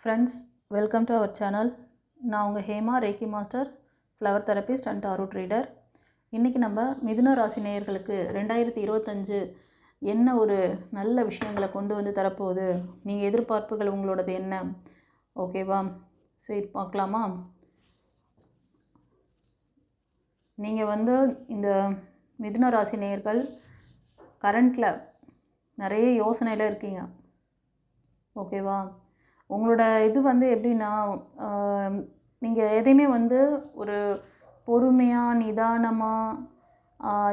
Friends welcome to our channel நான் உங்கள் Hema reiki master flower therapist and tarot reader இன்றைக்கி நம்ம மிதுன ராசி நேயர்களுக்கு ரெண்டாயிரத்தி இருபத்தஞ்சு என்ன ஒரு நல்ல விஷயங்களை கொண்டு வந்து தரப்போகுது? நீங்கள் எதிர்பார்ப்புகள் உங்களோடது என்ன? ஓகேவா சரி பார்க்கலாமா? நீங்கள் வந்து இந்த மிதுன ராசி நேயர்கள் கரண்ட்டில் நிறைய யோசனையில் இருக்கீங்க. ஓகேவா உங்களோட இது வந்து எப்படின்னா நீங்கள் எதையுமே வந்து ஒரு பொறுமையாக நிதானமாக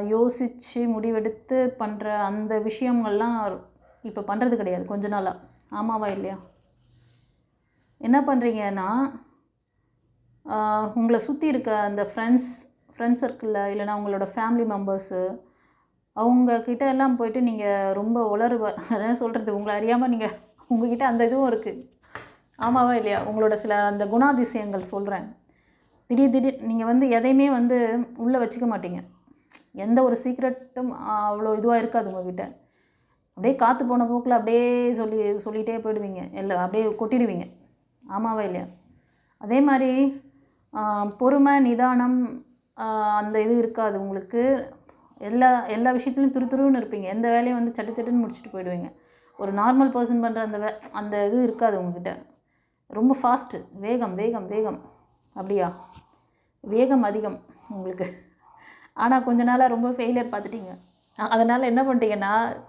யோசித்து முடிவெடுத்து பண்ணுற அந்த விஷயங்கள்லாம் இப்போ பண்ணுறது கிடையாது கொஞ்ச நாளாக ஆமாவா இல்லையா? என்ன பண்ணுறீங்கன்னா உங்களை சுற்றி இருக்க அந்த ஃப்ரெண்ட்ஸ் ஃப்ரெண்ட்ஸ் சர்க்கிளில் இல்லைனா உங்களோட ஃபேமிலி மெம்பர்ஸு அவங்கக்கிட்ட எல்லாம் போயிட்டு நீங்கள் ரொம்ப உளறுவ அதான் சொல்கிறது உங்களை அறியாமல் நீங்கள் உங்ககிட்ட அந்த இதுவும் இருக்குது ஆமாவா இல்லையா? உங்களோட சில அந்த குணாதிசயங்கள் சொல்கிறேன் திடீர் திடீர் நீங்கள் வந்து எதையுமே வந்து உள்ளே வச்சுக்க மாட்டீங்க. எந்த ஒரு சீக்ரெட்டும் அவ்வளோ இதுவாக இருக்காது உங்ககிட்ட. அப்படியே காற்று போன போக்கில் அப்படியே சொல்லி சொல்லிகிட்டே போயிடுவீங்க. இல்லை அப்படியே கொட்டிடுவீங்க. ஆமாவா இல்லையா? அதே மாதிரி பொறுமை நிதானம் அந்த இது இருக்காது உங்களுக்கு. எல்லா எல்லா விஷயத்துலையும் துரு துருன்னு இருப்பீங்க. எந்த வேலையும் வந்து சட்டு சட்டுன்னு முடிச்சுட்டு போயிடுவீங்க. ஒரு நார்மல் பர்சன் பண்ணுற அந்த வே அந்த இது இருக்காது உங்ககிட்ட. ரொம்ப ஃபாஸ்ட்டு வேகம் வேகம் வேகம். அப்படியா? வேகம் அதிகம் உங்களுக்கு. ஆனால் கொஞ்ச நாளாக ரொம்ப ஃபெயிலியர் பார்த்துட்டீங்க. அதனால் என்ன பண்ணிட்டீங்கன்னா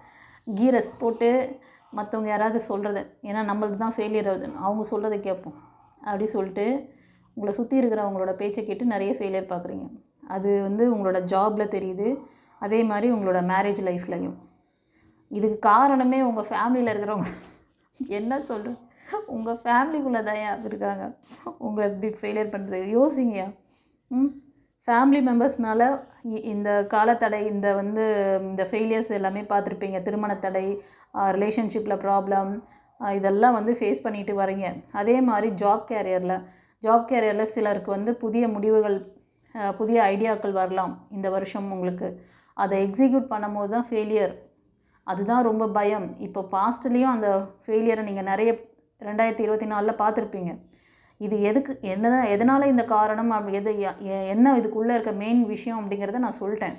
கீரஸ் போட்டு மற்றவங்க யாராவது சொல்கிறது ஏன்னா நம்மளுக்கு தான் ஃபெயிலியர் ஆகுது. அவங்க சொல்கிறத கேட்போம். அப்படி சொல்லிட்டு உங்களை சுற்றி இருக்கிறவங்களோட பேச்சை கேட்டு நிறைய ஃபெயிலியர் பார்க்குறீங்க. அது வந்து உங்களோட ஜாபில் தெரியுது. அதே மாதிரி உங்களோட மேரேஜ் லைஃப்லையும் இதுக்கு காரணமே உங்கள் ஃபேமிலியில் இருக்கிறவங்க. என்ன சொல்கிறேன் உங்கள் ஃபேமிலிக்குள்ளே தான் இருக்காங்க? உங்களை இப்படி ஃபெயிலியர் பண்ணுறது யோசிங்கயா ம்? ஃபேமிலி மெம்பர்ஸ்னால இந்த காலத்தடை இந்த வந்து இந்த ஃபெயிலியர்ஸ் எல்லாமே பார்த்துருப்பீங்க. திருமண தடை ரிலேஷன்ஷிப்பில் ப்ராப்ளம் இதெல்லாம் வந்து ஃபேஸ் பண்ணிட்டு வரீங்க அதே மாதிரி ஜாப் கேரியரில் ஜாப் கேரியரில் சிலருக்கு வந்து புதிய முடிவுகள் புதிய ஐடியாக்கள் வரலாம் இந்த வருஷம் உங்களுக்கு. அதை எக்ஸிக்யூட் பண்ணும்போது தான் ஃபெயிலியர் அதுதான் ரொம்ப பயம். இப்போ பாஸ்ட்லேயும் அந்த ஃபெயிலியரை நீங்கள் நிறைய ரெண்டாயிரத்தி இருபத்தி நாலில் பார்த்துருப்பீங்க. இது எதுக்கு என்ன தான் எதனால் இந்த காரணம் அப்படி எது என்ன இதுக்குள்ளே இருக்க மெயின் விஷயம் அப்படிங்கிறத நான் சொல்லிட்டேன்.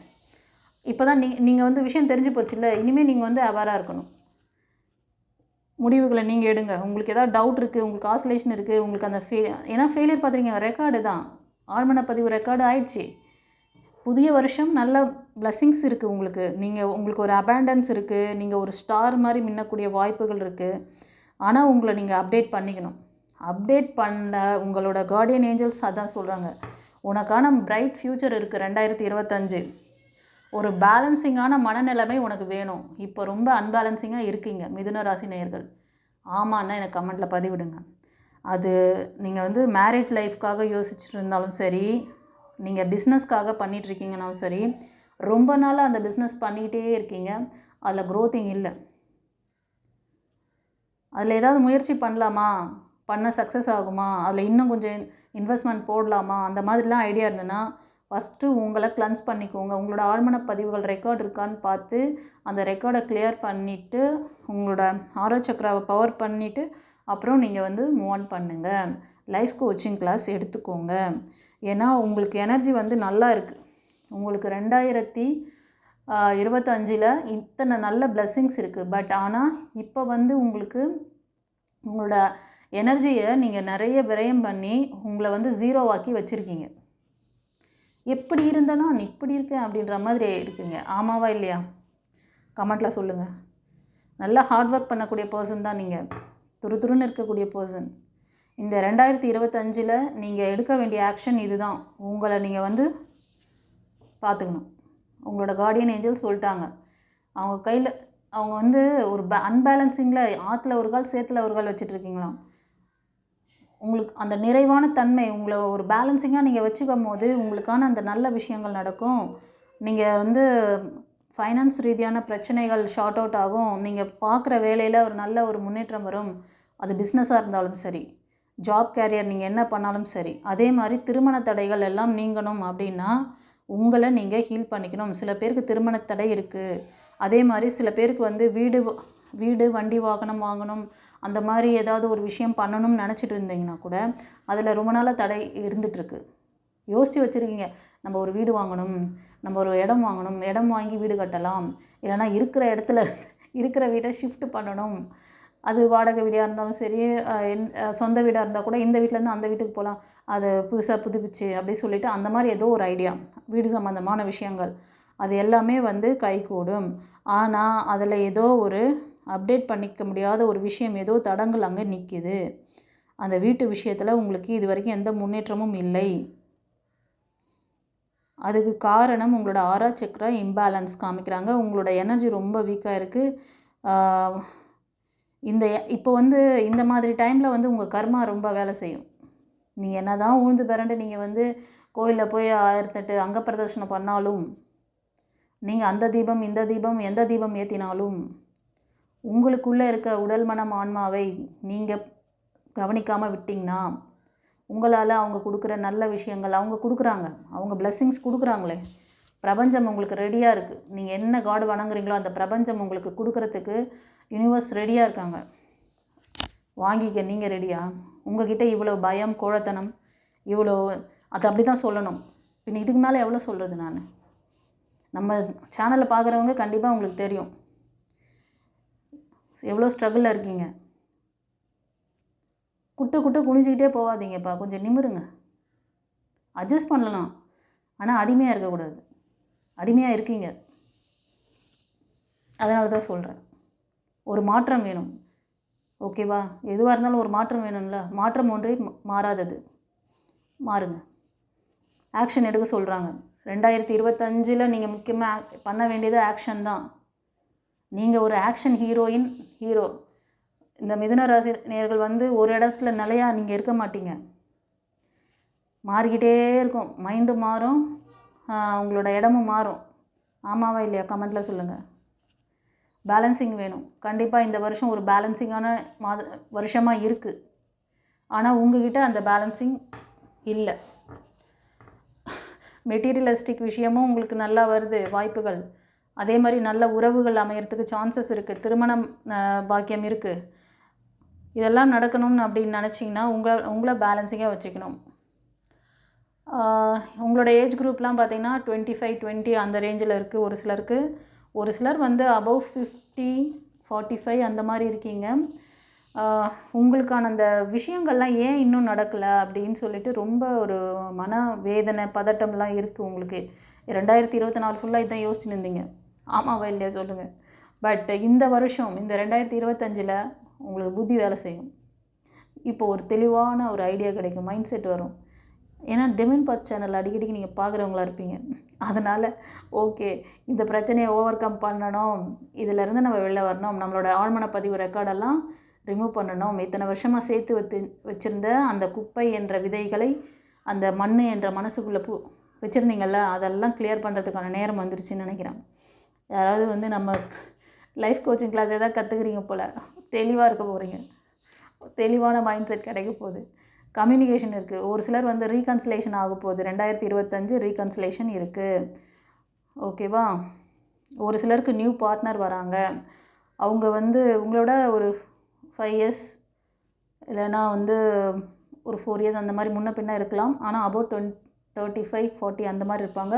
இப்போ தான் நீ நீங்கள் வந்து விஷயம் தெரிஞ்சு போச்சுல்ல இனிமேல் நீங்கள் வந்து அவேராக இருக்கணும். முடிவுகளை நீங்கள் எடுங்க. உங்களுக்கு ஏதாவது டவுட் இருக்குது உங்களுக்கு ஆசோலேஷன் இருக்குது உங்களுக்கு அந்த ஃபெயில் ஏன்னா ஃபெயிலியர் பார்த்துருக்கீங்க ரெக்கார்டு தான். ஆழ்மன பதிவு ரெக்கார்டு ஆயிடுச்சு. புதிய வருஷம் நல்ல பிளஸ்ஸிங்ஸ் இருக்குது உங்களுக்கு. நீங்கள் உங்களுக்கு ஒரு அபேண்டன்ஸ் இருக்குது நீங்கள் ஒரு ஸ்டார் மாதிரி மின்னக்கூடிய வாய்ப்புகள் இருக்குது ஆனால் உங்களை நீங்கள் அப்டேட் பண்ணிக்கணும். அப்டேட் பண்ண உங்களோட கார்டியன் ஏஞ்சல்ஸ் அதான் சொல்கிறாங்க உனக்கான பிரைட் ஃப்யூச்சர் இருக்குது ரெண்டாயிரத்தி இருபத்தஞ்சு. ஒரு பேலன்சிங்கான மனநிலைமை உனக்கு வேணும். இப்போ ரொம்ப அன்பேலன்சிங்காக இருக்கீங்க மிதுன ராசி நேயர்கள். ஆமான்னா எனக்கு கமெண்ட்டில் பதிவிடுங்க. அது நீங்கள் வந்து மேரேஜ் லைஃப்காக யோசிச்சுட்டு இருந்தாலும் சரி நீங்கள் பிஸ்னஸ்க்காக பண்ணிகிட்ருக்கீங்கனாலும் சரி ரொம்ப நாளாக அந்த பிஸ்னஸ் பண்ணிக்கிட்டே இருக்கீங்க. அதில் க்ரோத்திங் இல்லை. அதில் ஏதாவது முயற்சி பண்ணலாமா? பண்ண சக்ஸஸ் ஆகுமா? அதில் இன்னும் கொஞ்சம் இன்வெஸ்ட்மெண்ட் போடலாமா? அந்த மாதிரிலாம் ஐடியா இருந்ததுன்னா ஃபஸ்ட்டு உங்களை கிளன்ஸ் பண்ணிக்கோங்க. உங்களோட ஆழ்மன பதிவுகள் ரெக்கார்ட் இருக்கான்னு பார்த்து அந்த ரெக்கார்டை கிளியர் பண்ணிவிட்டு உங்களோட ஆரோ சக்கராவை பவர் பண்ணிவிட்டு அப்புறம் நீங்கள் வந்து மூவ் ஆன் பண்ணுங்கள் லைஃப் கோச்சிங் கிளாஸ் எடுத்துக்கோங்க. ஏன்னா உங்களுக்கு எனர்ஜி வந்து நல்லா இருக்குது உங்களுக்கு ரெண்டாயிரத்தி இருபத்தஞ்சில் இத்தனை நல்ல பிளெஸ்ஸிங்ஸ் இருக்குது பட் ஆனால் இப்போ வந்து உங்களுக்கு உங்களோட எனர்ஜியை நீங்கள் நிறைய விரயம் பண்ணி உங்களை வந்து ஜீரோவாக்கி வச்சுருக்கீங்க. எப்படி இருந்தேனோ நான் இப்படி இருக்கேன் அப்படின்ற மாதிரி இருக்குங்க. ஆமாவா இல்லையா? கமெண்ட்டில் சொல்லுங்கள் நல்லா ஹார்ட் ஒர்க் பண்ணக்கூடிய பர்சன் தான் நீங்கள் துரு துருன்னு இருக்கக்கூடிய பர்சன் இந்த ரெண்டாயிரத்தி இருபத்தஞ்சில் நீங்கள் எடுக்க வேண்டிய ஆக்ஷன் இதுதான். உங்களை நீங்கள் வந்து பார்த்துக்கணும் உங்களோட கார்டியன் ஏஞ்சல் சொல்லிட்டாங்க. அவங்க கையில் அவங்க வந்து ஒரு ப அன்பேலன்சிங்கில் ஆற்றுல ஒரு கால் சேத்துல ஒரு கால் வச்சிட்ருக்கீங்களாம் உங்களுக்கு அந்த நிறைவான தன்மை உங்களை ஒரு பேலன்சிங்காக நீங்கள் வச்சுக்கும் போது உங்களுக்கான அந்த நல்ல விஷயங்கள் நடக்கும். நீங்கள் வந்து ஃபைனான்ஸ் ரீதியான பிரச்சனைகள் ஷார்ட் அவுட் ஆகும். நீங்கள் பார்க்குற வேலையில் ஒரு நல்ல ஒரு முன்னேற்றம் வரும். அது பிஸ்னஸாக இருந்தாலும் சரி ஜாப் கேரியர் நீங்கள் என்ன பண்ணாலும் சரி அதே மாதிரி திருமண தடைகள் எல்லாம் நீங்கணும் அப்படின்னா உங்களை நீங்கள் ஹீல் பண்ணிக்கணும். சில பேருக்கு திருமண தடை இருக்குது அதே மாதிரி சில பேருக்கு வந்து வீடு வீடு வண்டி வாகனம் வாங்கணும். அந்த மாதிரி ஏதாவது ஒரு விஷயம் பண்ணணும்னு நினச்சிட்டு இருந்தீங்கன்னா கூட அதில் ரொம்ப நாளாக தடை இருந்துகிட்ருக்கு யோசித்து வச்சுருக்கீங்க. நம்ம ஒரு வீடு வாங்கணும். நம்ம ஒரு இடம் வாங்கணும். இடம் வாங்கி வீடு கட்டலாம். இல்லைன்னா இருக்கிற இடத்துல இருக்கிற வீட்டை ஷிஃப்ட் பண்ணணும். அது வாடகை வீடாக இருந்தாலும் சரி சொந்த வீடாக இருந்தால் கூட இந்த வீட்டிலேருந்து அந்த வீட்டுக்கு போகலாம் அதை புதுசாக புதுப்பிச்சு அப்படி சொல்லிட்டு அந்த மாதிரி ஏதோ ஒரு ஐடியா வீடு சம்மந்தமான விஷயங்கள். அது எல்லாமே வந்து கைகூடும். ஆனால் அதில் ஏதோ ஒரு அப்டேட் பண்ணிக்க முடியாத ஒரு விஷயம் ஏதோ தடங்கள் அங்கே நிற்கிது அந்த வீட்டு விஷயத்தில் உங்களுக்கு இது வரைக்கும் எந்த முன்னேற்றமும் இல்லை. அதுக்கு காரணம் உங்களோட ஆரா சக்கரா இம்பேலன்ஸ் காமிக்கிறாங்க. உங்களோட எனர்ஜி ரொம்ப வீக்காக இருக்குது இந்த இப்போ வந்து இந்த மாதிரி டைமில் வந்து உங்கள் கர்மா ரொம்ப வேலை செய்யும். நீங்கள் என்ன தான் உழுந்து பிறண்டு நீங்கள் வந்து கோயிலில் போய் ஆயிரத்தெட்டு அங்க பிரதர்ஷனம் பண்ணாலும் நீங்கள் அந்த தீபம் இந்த தீபம் எந்த தீபம் ஏற்றினாலும் உங்களுக்குள்ளே இருக்க உடல் மனம் ஆன்மாவை நீங்கள் கவனிக்காமல் விட்டிங்கன்னா உங்களால் அவங்க கொடுக்குற நல்ல விஷயங்கள் அவங்க கொடுக்குறாங்க. அவங்க பிளெஸ்ஸிங்ஸ் கொடுக்குறாங்களே. பிரபஞ்சம் உங்களுக்கு ரெடியாக இருக்குது நீங்கள் என்ன காடு வணங்குறீங்களோ அந்த பிரபஞ்சம் உங்களுக்கு கொடுக்குறதுக்கு யூனிவர்ஸ் ரெடியாக இருக்காங்க. வாங்கிக்க நீங்கள் ரெடியா உங்ககிட்ட இவ்வளோ பயம் கோழத்தனம் இவ்வளோ அது அப்படி தான் சொல்லணும். பின் இதுக்கு மேலே எவ்வளோ சொல்கிறது நான்? நம்ம சேனலை பார்க்குறவங்க கண்டிப்பாக உங்களுக்கு தெரியும். எவ்வளோ ஸ்ட்ரகிளில் இருக்கீங்க. குட்டு குட்டு குனிஞ்சிக்கிட்டே போகாதீங்கப்பா கொஞ்சம் நிமிருங்க. அட்ஜஸ்ட் பண்ணலாம். ஆனால் அடிமையாக இருக்கக்கூடாது. அடிமையாக இருக்கீங்க. அதனால தான் சொல்கிறேன் ஒரு மாற்றம் வேணும். ஓகேவா? எதுவாக இருந்தாலும் ஒரு மாற்றம் வேணும்ல. மாற்றம் ஒன்றே மாறாதது. மாறுங்க. ஆக்ஷன் எடுக்க சொல்கிறாங்க ரெண்டாயிரத்தி இருபத்தஞ்சில் நீங்கள் முக்கியமாக பண்ண வேண்டியது ஆக்ஷன் தான். நீங்கள் ஒரு ஆக்ஷன் ஹீரோயின் ஹீரோ இந்த மிதுன ராசி நேர்கள் வந்து ஒரு இடத்துல நிலையா நீங்கள் இருக்க மாட்டீங்க. மாறிக்கிட்டே இருக்கும். மைண்டு மாறும். உங்களோட இடமும் மாறும். ஆமாவா இல்லையா? கமெண்ட்டில் சொல்லுங்கள் பேலன்சிங் வேணும். கண்டிப்பாக இந்த வருஷம் ஒரு பேலன்சிங்கான மாத வருஷமாக இருக்குது ஆனால் உங்ககிட்ட அந்த பேலன்சிங் இல்லை. மெட்டீரியலிஸ்டிக் விஷயமும் உங்களுக்கு நல்லா வருது வாய்ப்புகள். அதே மாதிரி நல்ல உறவுகள் அமையறதுக்கு சான்சஸ் இருக்குது திருமணம் பாக்கியம் இருக்குது இதெல்லாம் நடக்கணும்னு அப்படின்னு நினச்சிங்கன்னா உங்களை உங்களை பேலன்சிங்காக வச்சுக்கணும். உங்களோட ஏஜ் குரூப்லாம் பார்த்தீங்கன்னா டுவெண்ட்டி ஃபைவ் டுவெண்ட்டி அந்த ரேஞ்சில் இருக்குது ஒரு சிலருக்கு. ஒரு சிலர் வந்து அபவ் ஃபிஃப்டி ஃபார்ட்டி ஃபைவ் அந்த மாதிரி இருக்கீங்க. உங்களுக்கான அந்த விஷயங்கள்லாம் ஏன் இன்னும் நடக்கலை அப்படின்னு சொல்லிட்டு ரொம்ப ஒரு மன வேதனை பதட்டம்லாம் இருக்குது உங்களுக்கு. ரெண்டாயிரத்தி இருபத்தி நாலு ஃபுல்லாக இதான் யோசிச்சுன்னு இருந்தீங்க. ஆமாவா இல்லையா சொல்லுங்கள் பட் இந்த வருஷம் இந்த ரெண்டாயிரத்தி இருபத்தஞ்சில் உங்களுக்கு புத்தி வேலை செய்யும். இப்போ ஒரு தெளிவான ஒரு ஐடியா கிடைக்கும் மைண்ட் செட் வரும். ஏன்னா டெமின் பாத் சேனல் அடிக்கடிக்கு நீங்கள் பார்க்குறவங்களா இருப்பீங்க. அதனால் ஓகே இந்த பிரச்சனையை ஓவர் கம் பண்ணணும் இதிலேருந்து நம்ம வெளில வரணும். நம்மளோட ஆழ்மன பதிவு ரெக்கார்டெல்லாம் ரிமூவ் பண்ணணும். இத்தனை வருஷமாக சேர்த்து வச்சு வச்சுருந்த அந்த குப்பை என்ற விதைகளை அந்த மண் என்ற மனசுக்குள்ளே பூ வச்சுருந்தீங்கள்ல அதெல்லாம் கிளியர் பண்ணுறதுக்கான நேரம் வந்துருச்சுன்னு நினைக்கிறேன். யாராவது வந்து நம்ம லைஃப் கோச்சிங் கிளாஸ் எதாவது கற்றுக்குறீங்க போல் தெளிவாக இருக்க போகிறீங்க தெளிவான மைண்ட் செட் கிடைக்க போகுது. கம்யூனிகேஷன் இருக்குது ஒரு சிலர் வந்து ரீகன்சிலேஷன் ஆக போகுது ரெண்டாயிரத்தி இருபத்தஞ்சு ரீகன்சிலேஷன் இருக்குது ஓகேவா ஒரு சிலருக்கு நியூ பார்ட்னர் வராங்க. அவங்க வந்து உங்களோட ஒரு ஃபைவ் இயர்ஸ் இல்லைன்னா வந்து ஒரு ஃபோர் இயர்ஸ் அந்த மாதிரி முன்ன பின்ன இருக்கலாம். ஆனால் about twenty thirty five forty அந்த மாதிரி இருப்பாங்க.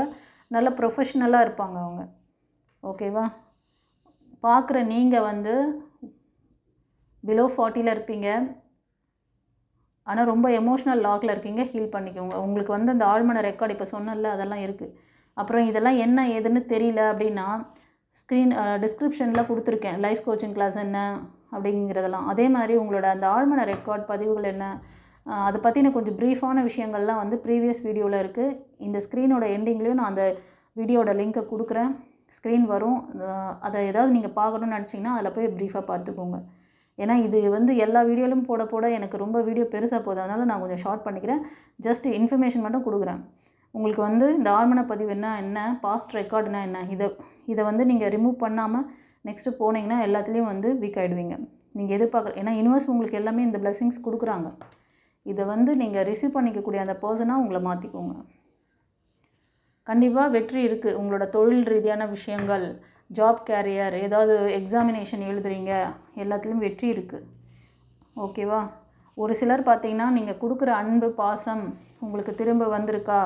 நல்ல ப்ரொஃபஷ்னலாக இருப்பாங்க அவங்க. ஓகேவா பார்க்குற நீங்கள் வந்து பிலோ ஃபார்ட்டியில் இருப்பீங்க. ஆனால் ரொம்ப எமோஷ்னல் லாக்கில் இருக்கீங்க ஹீல் பண்ணிக்கோங்க. உங்களுக்கு வந்து அந்த ஆழ்மன ரெக்கார்டு இப்போ சொன்னல அதெல்லாம் இருக்குது அப்புறம் இதெல்லாம் என்ன ஏதுன்னு தெரியல அப்படின்னா ஸ்க்ரீன் டிஸ்கிரிப்ஷனில் கொடுத்துருக்கேன். லைஃப் கோச்சிங் கிளாஸ் என்ன அப்படிங்கிறதெல்லாம். அதே மாதிரி உங்களோட அந்த ஆழ்மன ரெக்கார்ட் பதிவுகள் என்ன அதை பற்றின கொஞ்சம் ப்ரீஃபான விஷயங்கள்லாம் வந்து ப்ரீவியஸ் வீடியோவில் இருக்குது இந்த ஸ்க்ரீனோட எண்டிங்லேயும் நான் அந்த வீடியோட லிங்க்கை கொடுக்குறேன். ஸ்க்ரீன் வரும். அதை ஏதாவது நீங்கள் பார்க்கணும்னு நினச்சிங்கன்னா அதில் போய் ப்ரீஃபாக பார்த்துக்கோங்க. ஏன்னா இது வந்து எல்லா வீடியோலையும் போட போட எனக்கு ரொம்ப வீடியோ பெருசாக போகுது. அதனால் நான் கொஞ்சம் ஷார்ட் பண்ணிக்கிறேன். ஜஸ்ட் இன்ஃபர்மேஷன் மட்டும் கொடுக்குறேன். உங்களுக்கு வந்து இந்த ஆழ்மன பதிவு என்ன என்ன பாஸ்ட் ரெக்கார்டுனா என்ன இதை இதை வந்து நீங்கள் ரிமூவ் பண்ணாமல் நெக்ஸ்ட்டு போனீங்கன்னா எல்லாத்துலேயும் வந்து வீக் ஆகிடுவீங்க நீங்கள் எதிர்பார்க்க ஏன்னா யூனிவர்ஸ் உங்களுக்கு எல்லாமே இந்த பிளெஸிங்ஸ் கொடுக்குறாங்க. இதை வந்து நீங்கள் ரிசீவ் பண்ணிக்கக்கூடிய அந்த பர்சனாக உங்களை மாற்றிக்கோங்க கண்டிப்பாக வெற்றி இருக்குது உங்களோட தொழில் ரீதியான விஷயங்கள் ஜாப் கேரியர் ஏதாவது எக்ஸாமினேஷன் எழுதுறீங்க எல்லாத்துலேயும் வெற்றி இருக்குது ஓகேவா ஒரு சிலர் பார்த்தீங்கன்னா நீங்கள் கொடுக்குற அன்பு பாசம் உங்களுக்கு திரும்ப வந்திருக்கா?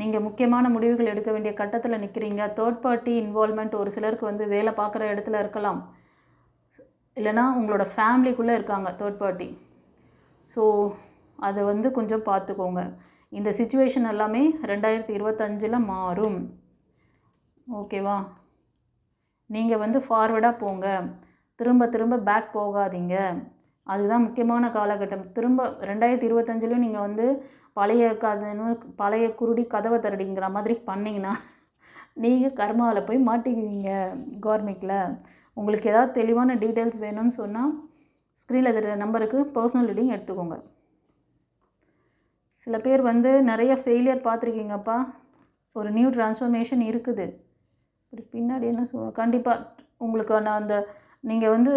நீங்கள் முக்கியமான முடிவுகள் எடுக்க வேண்டிய கட்டத்தில் நிற்கிறீங்க தேர்ட் பார்ட்டி இன்வால்மெண்ட் ஒரு சிலருக்கு வந்து வேலை பார்க்குற இடத்துல இருக்கலாம். இல்லைனா உங்களோட ஃபேமிலிக்குள்ளே இருக்காங்க தேர்ட் பார்ட்டி ஸோ அதை வந்து கொஞ்சம் பார்த்துக்கோங்க. இந்த சுச்சுவேஷன் எல்லாமே ரெண்டாயிரத்தி இருபத்தஞ்சில் மாறும். ஓகேவா நீங்கள் வந்து ஃபார்வேர்டாக போங்க. திரும்ப திரும்ப பேக் போகாதீங்க. அதுதான் முக்கியமான காலகட்டம். திரும்ப ரெண்டாயிரத்தி இருபத்தஞ்சிலையும் நீங்கள் வந்து பழைய கதனு பழைய குருடி கதவை தரடிங்கிற மாதிரி பண்ணிங்கன்னா நீங்கள் கர்மாவில் போய் மாட்டிக்குவீங்க கவர்மெண்ட்டில் உங்களுக்கு ஏதாவது தெளிவான டீட்டெயில்ஸ் வேணும்னு சொன்னால் ஸ்க்ரீனில் தர நம்பருக்கு பர்சனல் ரீடிங் எடுத்துக்கோங்க. சில பேர் வந்து நிறைய ஃபெயிலியர் பார்த்துருக்கீங்கப்பா. ஒரு நியூ ட்ரான்ஸ்ஃபர்மேஷன் இருக்குது. இப்படி பின்னாடி என்ன சொல்லுவோம் கண்டிப்பாக உங்களுக்கான அந்த நீங்கள் வந்து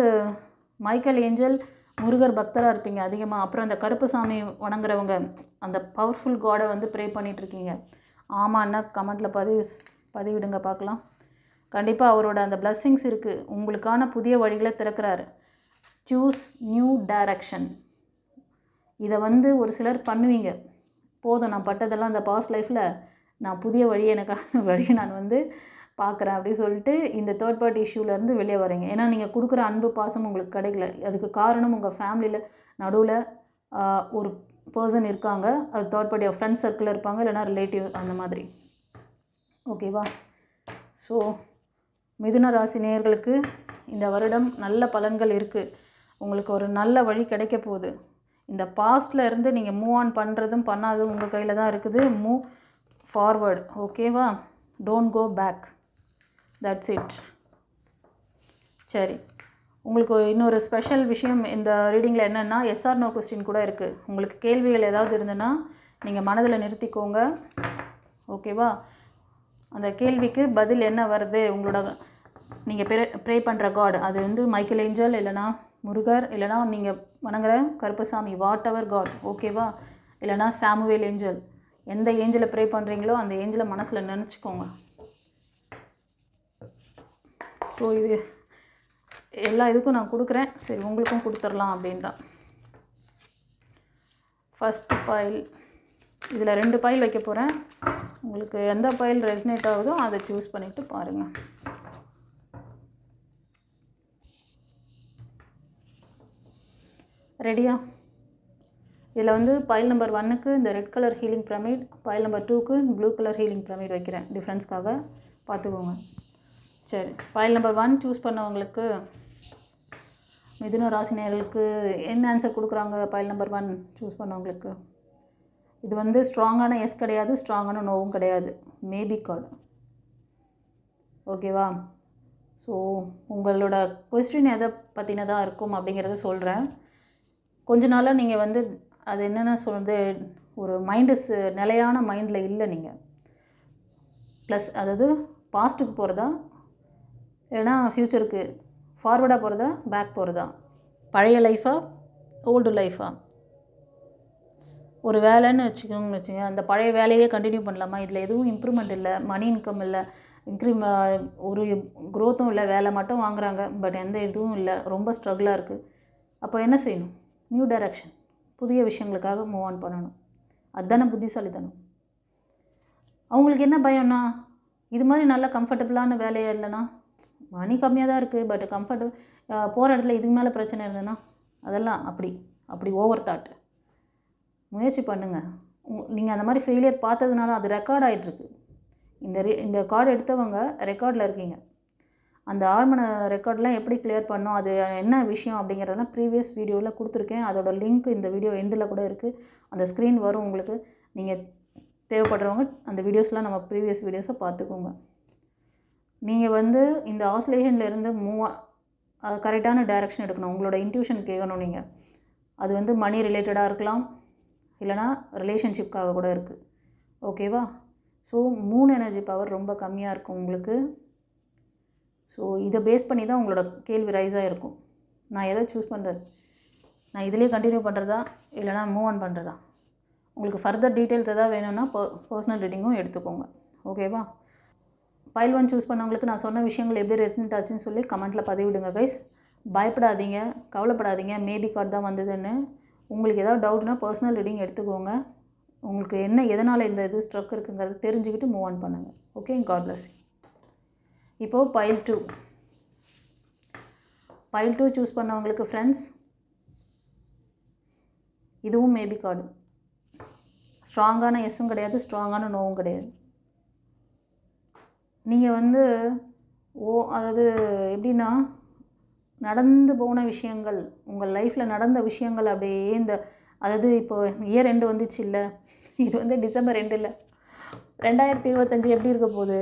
மைக்கேல் ஏஞ்சல் முருகர் பக்தராக இருப்பீங்க அதிகமாக அப்புறம் அந்த கருப்புசாமி வணங்குறவங்க அந்த பவர்ஃபுல் காடை வந்து ப்ரே பண்ணிகிட்ருக்கீங்க ஆமான்னா கமெண்ட்டில் பதிவு பதிவிடுங்க பார்க்கலாம். கண்டிப்பாக அவரோட அந்த பிளஸ்ஸிங்ஸ் இருக்குது உங்களுக்கான புதிய வழிகளை திறக்கிறாரு. சூஸ் நியூ டைரக்ஷன் இதை வந்து ஒரு சிலர் பண்ணுவீங்க. போதும் நான் பட்டதெல்லாம் அந்த பாஸ்ட் லைஃப்பில் நான் புதிய வழி எனக்கான வழியை நான் வந்து பார்க்குறேன் அப்படி சொல்லிட்டு இந்த தேர்ட் பார்ட்டி இஷ்யூலேருந்து வெளியே வரீங்க ஏன்னா நீங்கள் கொடுக்குற அன்பு பாசம் உங்களுக்கு கிடைக்கல. அதுக்கு காரணம் உங்கள் ஃபேமிலியில் நடுவில் ஒரு பர்சன் இருக்காங்க. அது தேர்ட் பார்ட்டி ஃப்ரெண்ட்ஸ் சர்க்கிளில் இருப்பாங்க இல்லைனா ரிலேட்டிவ் அந்த மாதிரி. ஓகேவா ஸோ மிதுன ராசி நேயர்களுக்கு இந்த வருடம் நல்ல பலன்கள் இருக்குது உங்களுக்கு ஒரு நல்ல வழி கிடைக்க போகுது. இந்த பாஸ்டில் இருந்து நீங்கள் மூவ் ஆன் பண்ணுறதும் பண்ணாததும் உங்கள் கையில் தான் இருக்குது. மூவ் ஃபார்வர்டு ஓகேவா don't go back that's it சரி. உங்களுக்கு இன்னொரு ஸ்பெஷல் விஷயம் இந்த ரீடிங்கில் என்னென்னா எஸ்ஆர் நோ கொஸ்டின் கூட இருக்குது உங்களுக்கு கேள்விகள் ஏதாவது இருந்ததுன்னா நீங்கள் மனதில் நிறுத்திக்கோங்க. ஓகேவா அந்த கேள்விக்கு பதில் என்ன வருது? உங்களோட நீங்கள் ப்ரே ப்ரே பண்ணுற காட் அது வந்து மைக்கேல் ஏஞ்சல் இல்லைனா முருகர் இல்லைனா நீங்கள் வணங்குற கருப்பசாமி வாட் அவர் காட் ஓகேவா இல்லைனா சாமுவேல் ஏஞ்சல் எந்த ஏஞ்சலை ப்ரே பண்ணுறீங்களோ அந்த ஏஞ்சலை மனசில் நினச்சிக்கோங்க. ஸோ இது எல்லா இதுக்கும் நான் கொடுக்குறேன். சரி உங்களுக்கும் கொடுத்துடலாம் அப்படின்னு தான் ஃபஸ்ட்டு பைல் இதில் ரெண்டு பாயில் வைக்க போகிறேன் உங்களுக்கு எந்த பாயில் ரெசினேட் ஆகுதோ அதை சூஸ் பண்ணிவிட்டு பாருங்கள் ரெடியா இதில் வந்து பைல் நம்பர் ஒன்னுக்கு இந்த red colour healing pyramid file number டூக்கு ப்ளூ கலர் ஹீலிங் பிரமிட் வைக்கிறேன். டிஃப்ரென்ஸ்க்காக பார்த்துக்கோங்க. சரி. பாயில் நம்பர் ஒன் சூஸ் பண்ணவங்களுக்கு மிதுன ராசினியர்களுக்கு என்ன ஆன்சர் கொடுக்குறாங்க? பாயில் நம்பர் ஒன் சூஸ் பண்ணவங்களுக்கு? இது வந்து ஸ்ட்ராங்கான எஸ் கிடையாது ஸ்ட்ராங்கான நோவும் கிடையாது. மேபி கார்டு ஓகேவா ஸோ உங்களோட கொஸ்டின் எதை பற்றினதாக இருக்கும் அப்படிங்கிறத சொல்கிறேன் கொஞ்ச நாளாக நீங்கள் வந்து அது என்னென்ன சொல்கிறது ஒரு மைண்டு நிலையான மைண்டில் இல்லை நீங்கள் ப்ளஸ் அதாவது பாஸ்ட்டுக்கு போகிறதா இல்லைனா ஃப்யூச்சருக்கு ஃபார்வர்டாக போகிறதா பேக் போகிறதா பழைய லைஃபா ஓல்டு லைஃபா ஒரு வேலைன்னு வச்சுக்கோங்கன்னு வச்சுங்க அந்த பழைய வேலையே கண்டினியூ பண்ணலாமா? இதில் எதுவும் இம்ப்ரூவ்மெண்ட் இல்லை மணி இன்கம் இல்லை இன்க்ரீம் ஒரு க்ரோத்தும் இல்லை வேலை மட்டும் வாங்குறாங்க பட் எந்த இதுவும் இல்லை ரொம்ப ஸ்ட்ரகிளாக இருக்குது அப்போ என்ன செய்யணும்? நியூ டைரக்ஷன் புதிய விஷயங்களுக்காக மூவ் ஆன் பண்ணணும். அதுதானே புத்திசாலித்தனம். அவங்களுக்கு என்ன பயம்னா இது மாதிரி நல்ல கம்ஃபர்டபுளான வேலையே இல்லைன்னா மணி கம்மியாக தான் இருக்குது பட் கம்ஃபர்டபுள் போகிற இடத்துல இதுக்கு மேலே பிரச்சனை இருந்ததுன்னா அதெல்லாம் அப்படி அப்படி ஓவர் தாட் முயற்சி பண்ணுங்கள் நீங்கள் அந்த மாதிரி ஃபெயிலியர் பார்த்ததுனால அது ரெக்கார்ட் ஆகிட்டுருக்கு இந்த re- இந்த கார்டு எடுத்தவங்க ரெக்கார்டில் இருக்கீங்க. அந்த ஆழ்மன ரெக்கார்ட்லாம் எப்படி கிளியர் பண்ணோம்? அது என்ன விஷயம் அப்படிங்கிறதெல்லாம் ப்ரீவியஸ் வீடியோவில் கொடுத்துருக்கேன். அதோட லிங்க் இந்த வீடியோ எண்டில் கூட இருக்குது அந்த ஸ்க்ரீன் வரும் உங்களுக்கு. நீங்கள் தேவைப்படுறவங்க அந்த வீடியோஸ்லாம் நம்ம ப்ரீவியஸ் வீடியோஸை பார்த்துக்கோங்க. நீங்கள் வந்து இந்த ஆசோலேஷன்லேருந்து மூவ் கரெக்டான டைரக்ஷன் எடுக்கணும். உங்களோட இன்ட்யூஷன் கேட்கணும் நீங்கள் அது வந்து மணி ரிலேட்டடாக இருக்கலாம். இல்லைனா ரிலேஷன்ஷிப்காக கூட இருக்குது ஓகேவா ஸோ மூணு எனர்ஜி பவர் ரொம்ப கம்மியாக இருக்கும் உங்களுக்கு. ஸோ இதை பேஸ் பண்ணி தான் உங்களோட கேள்வி ரைஸாக இருக்கும் நான் எதை சூஸ் பண்ணுறது நான் இதிலே கண்டினியூ பண்ணுறதா இல்லைனா மூவ் ஆன் பண்ணுறதா உங்களுக்கு ஃபர்தர் டீட்டெயில்ஸ் எதாவது வேணும்னா பர்சனல் ரீடிங்கும் எடுத்துக்கோங்க. ஓகேவா ஃபைல் ஒன் சூஸ் பண்ணவங்களுக்கு நான் சொன்ன விஷயங்கள் எப்படி ரெசினென்ட் ஆச்சுன்னு சொல்லி கமெண்ட்டில் பதிவிடுங்க கைஸ் பயப்படாதீங்க கவலைப்படாதீங்க. மேபி கார்டு தான் வந்ததுன்னு. உங்களுக்கு ஏதாவது டவுட்னா பர்சனல் ரீடிங் எடுத்துக்கோங்க. உங்களுக்கு என்ன எதனால் இந்த இது ஸ்ட்ரக் இருக்குங்கிறது தெரிஞ்சுக்கிட்டு மூவ் ஆன் பண்ணுங்கள் ஓகே காட் பிளஸ் இப்போது file two file two choose பண்ணவங்களுக்கு ஃப்ரெண்ட்ஸ் இதுவும் மேபி கார்டு ஸ்ட்ராங்கான எஸ்ஸும் கிடையாது ஸ்ட்ராங்கான நோவும் கிடையாது. நீங்கள் வந்து ஓ அதாவது எப்படின்னா நடந்து போன விஷயங்கள் உங்கள் லைஃப்பில் நடந்த விஷயங்கள் அப்படியே இந்த அதாவது இப்போ இயர் ரெண்டு வந்துச்சு இல்லை இது வந்து டிசம்பர் ரெண்டு இல்லை. ரெண்டாயிரத்தி இருபத்தஞ்சி எப்படி இருக்க போகுது?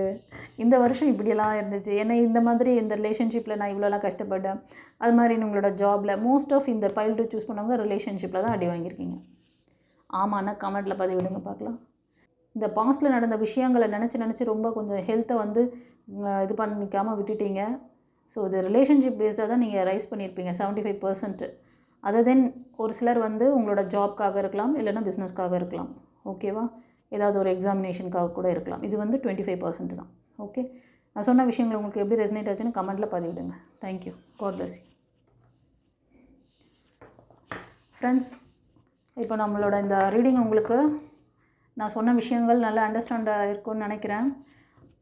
இந்த வருஷம் இப்படியெல்லாம் இருந்துச்சு. ஏன்னா இந்த மாதிரி இந்த ரிலேஷன்ஷிப்பில் நான் இவ்வளோலாம் கஷ்டப்பட்டேன். அது மாதிரி உங்களோட ஜாபில் மோஸ்ட் ஆஃப் இந்த பைல் டூ சூஸ் பண்ணவங்க ரிலேஷன்ஷிப்பில் தான் அடி வாங்கியிருக்கீங்க. ஆமாண்ணா கமெண்ட்டில் பதிவிடுங்க பார்க்கலாம். இந்த பாஸ்டில் நடந்த விஷயங்களை நினச்சி நினச்சி ரொம்ப கொஞ்சம் ஹெல்த்தை வந்து இது பண்ணிக்காமல் விட்டுட்டீங்க. ஸோ இது ரிலேஷன்ஷிப் பேஸ்டாக தான் நீங்கள் ரைஸ் பண்ணியிருப்பீங்க seventy five percent other then ஒரு சிலர் வந்து உங்களோட ஜாப்க்காக இருக்கலாம் இல்லைன்னா பிஸ்னஸ்க்காக இருக்கலாம். ஓகேவா ஏதாவது ஒரு எக்ஸாமினேஷனுக்காக கூட இருக்கலாம். இது வந்து டுவெண்ட்டி ஃபைவ் பர்சன்ட் தான். ஓகே நான் சொன்ன விஷயங்கள் உங்களுக்கு எப்படி ரெசனேட் ஆச்சுன்னு கமெண்ட்டில் பதிவிடுங்க. Thank you god bless you friends இப்போ நம்மளோட இந்த ரீடிங் உங்களுக்கு நான் சொன்ன விஷயங்கள் நல்லா அண்டர்ஸ்டாண்டாக இருக்கும்னு நினைக்கிறேன்.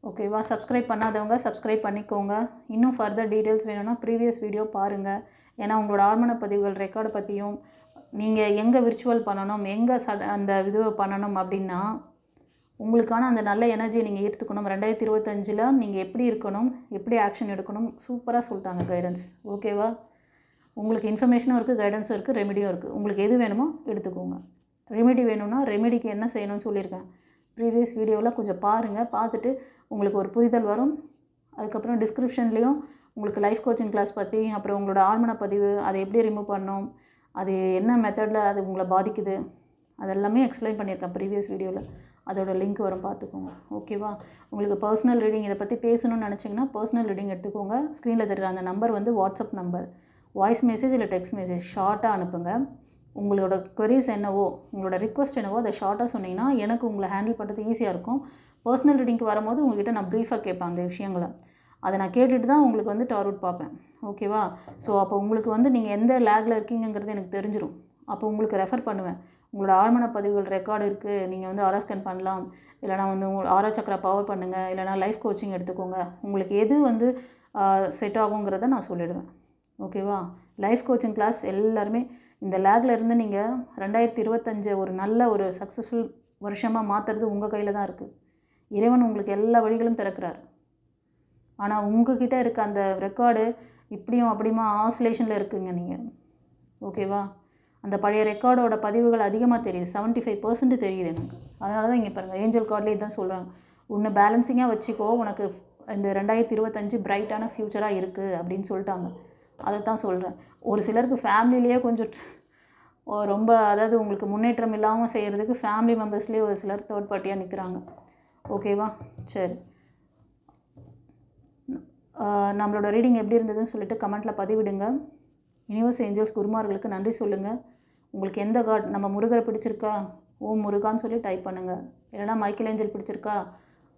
ஓகேவா சப்ஸ்கிரைப் பண்ணாதவங்க சப்ஸ்கிரைப் பண்ணிக்கோங்க. இன்னும் ஃபர்தர் டீட்டெயில்ஸ் வேணும்னா ப்ரீவியஸ் வீடியோ பாருங்கள் ஏன்னா உங்களோட ஆழ்மன பதிவுகள் ரெக்கார்டு பற்றியும் நீங்கள் எங்கே விர்ச்சுவல் பண்ணணும் எங்கே சட அந்த இது பண்ணணும் அப்படின்னா உங்களுக்கான அந்த நல்ல எனர்ஜியை நீங்கள் ஈர்த்துக்கணும். ரெண்டாயிரத்தி இருபத்தஞ்சில் நீங்கள் எப்படி இருக்கணும் எப்படி ஆக்ஷன் எடுக்கணும் சூப்பராக சொல்லிட்டாங்க கைடன்ஸ் ஓகேவா உங்களுக்கு இன்ஃபர்மேஷனும் இருக்குது கைடன்ஸும் இருக்குது ரெமெடியும் இருக்குது உங்களுக்கு எது வேணுமோ எடுத்துக்கோங்க. ரெமெடி வேணும்னா ரெமெடிக்கு என்ன செய்யணும்னு சொல்லியிருக்கேன். ப்ரீவியஸ் வீடியோவில் கொஞ்சம் பாருங்கள் பார்த்துட்டு உங்களுக்கு ஒரு புரிதல் வரும். அதுக்கப்புறம் டிஸ்கிரிப்ஷன்லேயும் உங்களுக்கு லைஃப் கோச்சிங் கிளாஸ் பற்றி அப்புறம் உங்களோட ஆழ்மன பதிவு அதை எப்படி ரிமூவ் பண்ணணும் அது என்ன மெத்தடில் அது உங்களை பாதிக்குது அதெல்லாமே எக்ஸ்பிளைன் பண்ணியிருக்கேன் ப்ரீவியஸ் வீடியோவில் அதோட லிங்க் வரும் பார்த்துக்கோங்க. ஓகேவா உங்களுக்கு பர்சனல் ரீடிங் இதை பற்றி பேசணும்னு நினச்சிங்கன்னா பர்சனல் ரீடிங் எடுத்துக்கோங்க. ஸ்க்ரீனில் தெரியுற அந்த நம்பர் வந்து வாட்ஸ்அப் நம்பர் வாய்ஸ் மெசேஜ் இல்லை டெக்ஸ்ட் மெசேஜ் ஷார்ட்டாக அனுப்புங்க. உங்களோட குவரிஸ் என்னவோ உங்களோட ரிக்வஸ்ட் என்னவோ அதை ஷார்ட்டாக சொன்னீங்கன்னா எனக்கு உங்களை ஹேண்டில் பண்ணுறது ஈஸியாக இருக்கும். பர்சனல் ரீடிங்க்கு வரும்போது உங்ககிட்ட நான் ப்ரீஃபாக கேட்பேன் அந்த விஷயங்களை. அதை நான் கேட்டுட்டு தான் உங்களுக்கு வந்து டார்வுட் பார்ப்பேன். ஓகேவா ஸோ அப்போ உங்களுக்கு வந்து நீங்கள் எந்த லேக்கில் இருக்கீங்கங்கிறது எனக்கு தெரிஞ்சிடும் அப்போ உங்களுக்கு ரெஃபர் பண்ணுவேன். உங்களோட ஆழ்மன பதிவுகள் ரெக்கார்டு இருக்குது நீங்கள் வந்து ஆராஸ்கன் பண்ணலாம். இல்லைனா வந்து உங்கள் ஆரா சக்கரா பவர் பண்ணுங்கள் இல்லைனா லைஃப் கோச்சிங் எடுத்துக்கோங்க. உங்களுக்கு எது வந்து செட் ஆகுங்கிறத நான் சொல்லிடுவேன். ஓகேவா லைஃப் கோச்சிங் கிளாஸ் எல்லாருமே இந்த லேக்கில் இருந்து நீங்கள் ரெண்டாயிரத்தி இருபத்தஞ்சை ஒரு நல்ல ஒரு சக்ஸஸ்ஃபுல் வருஷமாக மாற்றுறது உங்கள் கையில் தான் இருக்குது இறைவன் உங்களுக்கு எல்லா வழிகளும் திறக்கிறார். ஆனால் உங்ககிட்ட இருக்க அந்த ரெக்கார்டு இப்படியும் அப்படியுமா ஆசுலேஷனில் இருக்குங்க நீங்கள் ஓகேவா அந்த பழைய ரெக்கார்டோட பதிவுகள் அதிகமாக தெரியுது. 75% ஃபைவ் பர்சன்ட் தெரியுது எனக்கு. அதனால தான் இங்கே பாருங்கள் ஏஞ்சல் கார்ட்லேயே தான் சொல்கிறாங்க உன்னை பேலன்சிங்காக வச்சுக்கோ உனக்கு இந்த ரெண்டாயிரத்தி இருபத்தஞ்சு பிரைட்டான ஃப்யூச்சராக இருக்குது அப்படின்னு சொல்லிட்டாங்க. அதை தான் சொல்கிறேன் ஒரு சிலருக்கு ஃபேமிலிலேயே கொஞ்சம் ரொம்ப அதாவது உங்களுக்கு முன்னேற்றம் இல்லாமல் செய்கிறதுக்கு ஃபேமிலி மெம்பர்ஸ்லேயே ஒரு சிலர் தேர்ட் பார்ட்டியாக நிற்கிறாங்க ஓகேவா சரி. நம்மளோட ரீடிங் எப்படி இருந்ததுன்னு சொல்லிட்டு கமெண்ட்டில் பதிவிடுங்க. யூனிவர்ஸ் ஏஞ்சல்ஸ் குருமார்களுக்கு நன்றி சொல்லுங்கள் உங்களுக்கு எந்த காட் நம்ம முருகரை பிடிச்சிருக்கா? ஓம் முருகான்னு சொல்லி டைப் பண்ணுங்கள் இல்லைனா மைக்கேல் ஏஞ்சல் பிடிச்சிருக்கா?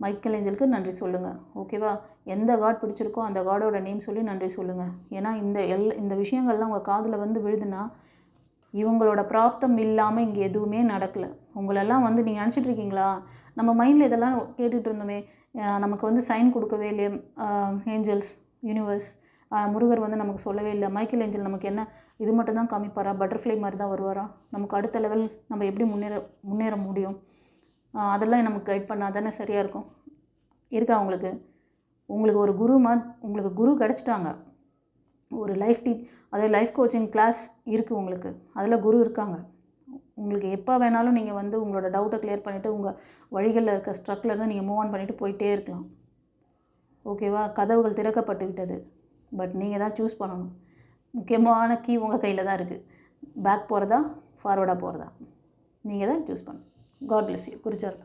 மைக்கேல் ஏஞ்சலுக்கு நன்றி சொல்லுங்கள் ஓகேவா? எந்த காட் பிடிச்சிருக்கோ அந்த காடோட நேம் சொல்லி நன்றி சொல்லுங்கள் ஏன்னா இந்த எல் இந்த விஷயங்கள்லாம் உங்கள் காதில் வந்து விழுதுன்னா இவங்களோட பிராப்தம் இல்லாமல் இங்கே எதுவுமே நடக்கலை. உங்களெல்லாம் வந்து நீங்கள் நினச்சிட்டு இருக்கீங்களா நம்ம மைண்டில் இதெல்லாம் கேட்டுகிட்டு இருந்தோமே நமக்கு வந்து சைன் கொடுக்கவே இல்லையே ஏஞ்சல்ஸ் யூனிவர்ஸ் முருகர் வந்து நமக்கு சொல்லவே இல்லை. மைக்கேல் ஏஞ்சல் நமக்கு என்ன இது மட்டும் தான் காமிப்பாரா? பட்டர்ஃப்ளை மாதிரி தான் வருவாரா? நமக்கு அடுத்த லெவல் நம்ம எப்படி முன்னேற முன்னேற முடியும்? அதெல்லாம் நமக்கு கைட் பண்ணால் தானே சரியாக இருக்கும். இருக்கா உங்களுக்கு? உங்களுக்கு ஒரு குரு மா உங்களுக்கு குரு கிடச்சிட்டாங்க. ஒரு லைஃப் டீச் அதாவது லைஃப் கோச்சிங் கிளாஸ் இருக்குது உங்களுக்கு. அதில் குரு இருக்காங்க. உங்களுக்கு எப்போ வேணாலும் நீங்கள் வந்து உங்களோட டவுட்டை கிளியர் பண்ணிவிட்டு உங்கள் வழிகளில் இருக்க ஸ்ட்ரக்கில் இருந்து நீங்கள் மூவ் ஆன் பண்ணிவிட்டு போயிட்டே இருக்கலாம். ஓகேவா கதவுகள் திறக்கப்பட்டு விட்டது. பட் நீங்கள் தான் சூஸ் பண்ணணும். முக்கியமான கீ உங்கள் கையில் தான் இருக்குது பேக் போகிறதா ஃபார்வர்டாக போகிறதா நீங்கள் தான் சூஸ் பண்ணணும். God bless you. കുറിച്ചോർമ്മ